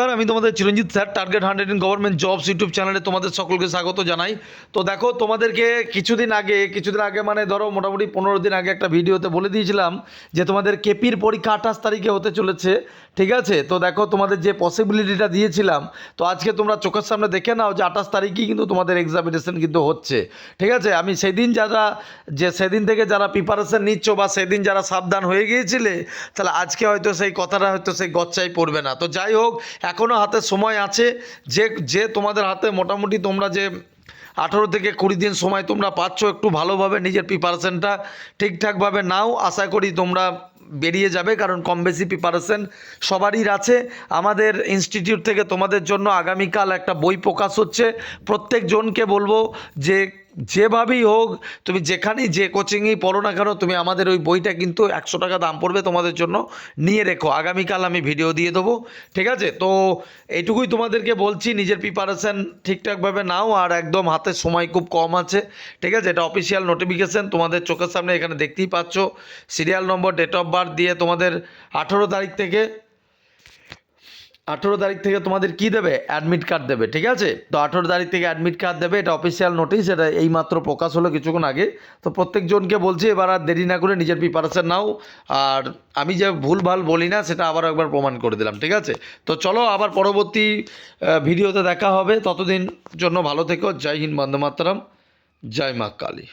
নমস্কার, আমি তোমাদের Chiranjit sir target hundred in government jobs YouTube চ্যানেলে তোমাদের সকলকে স্বাগত জানাই। তো দেখো, তোমাদেরকে কিছুদিন আগে কিছুদিন আগে মানে ধরো মোটামুটি পনেরো দিন আগে একটা ভিডিওতে বলে দিয়েছিলাম যে তোমাদের কেপির পরীক্ষা আঠাশ তারিখে হতে চলেছে, ঠিক আছে? তো দেখো, তোমাদের যে পসিবিলিটিটা দিয়েছিলাম, তো আজকে তোমরা চোখের সামনে দেখে নাও যে আঠাশ তারিখই কিন্তু তোমাদের এক্সামিনেশন কিন্তু হচ্ছে, ঠিক আছে? আমি সেদিন যারা, যে সেদিন থেকে যারা প্রিপারেশন নিচ্ছ বা সেদিন যারা সাবধান হয়ে গিয়েছিলে, তাহলে আজকে হয়তো সেই কথাটা হয়তো সেই গচ্চাই পড়বে না। তো যাই হোক এখনও হাতে সময় আছে, যে যে তোমাদের হাতে মোটামুটি তোমরা যে আঠেরো থেকে কুড়ি দিন সময় তোমরা পাচ্ছ, একটু ভালোভাবে নিজের প্রিপারেশনটা ঠিকঠাকভাবে নাও। আশা করি তোমরা বেরিয়ে যাবে, কারণ কম বেশি প্রিপারেশন সবারই আছে। আমাদের ইনস্টিটিউট থেকে তোমাদের জন্য আগামীকাল একটা বই প্রকাশ হচ্ছে। প্রত্যেকজনকে বলব যে যেভাবেই হোক, তুমি যেখানেই যে কোচিংয়েই পড়ো না কেন, তুমি আমাদের ওই বইটা কিন্তু একশো টাকা দাম পড়বে তোমাদের জন্য। নিয়ে রেখো, আগামীকাল আমি ভিডিও দিয়ে দেবো, ঠিক আছে? তো এইটুকুই তোমাদেরকে বলছি, নিজের প্রিপারেশান ঠিকঠাকভাবে নাও, আর একদম হাতে সময় খুব কম আছে, ঠিক আছে? এটা অফিসিয়াল নোটিফিকেশান তোমাদের চোখের সামনে এখানে দেখতেই পাচ্ছ। Serial number date of birth দিয়ে তোমাদের আঠেরো তারিখ থেকে আঠেরো তারিখ থেকে তোমাদের কি দেবে? অ্যাডমিট কার্ড দেবে, ঠিক আছে? তো আঠেরো তারিখ থেকে অ্যাডমিট কার্ড দেবে, এটা অফিসিয়াল নোটিশ এটা এইমাত্র প্রকাশ হলো কিছুক্ষণ আগে। তো প্রত্যেকজনকে বলছি, এবার আর দেরি না করে নিজের প্রিপারেশান নাও। আর আমি যে ভুল ভালো বলি না, সেটা আবার একবার প্রমাণ করে দিলাম, ঠিক আছে? তো চলো, আবার পরবর্তী ভিডিওতে দেখা হবে। ততদিন জন্য ভালো থেকো। জয় হিন্দ বন্দে মাতরম। জয় মা কালী।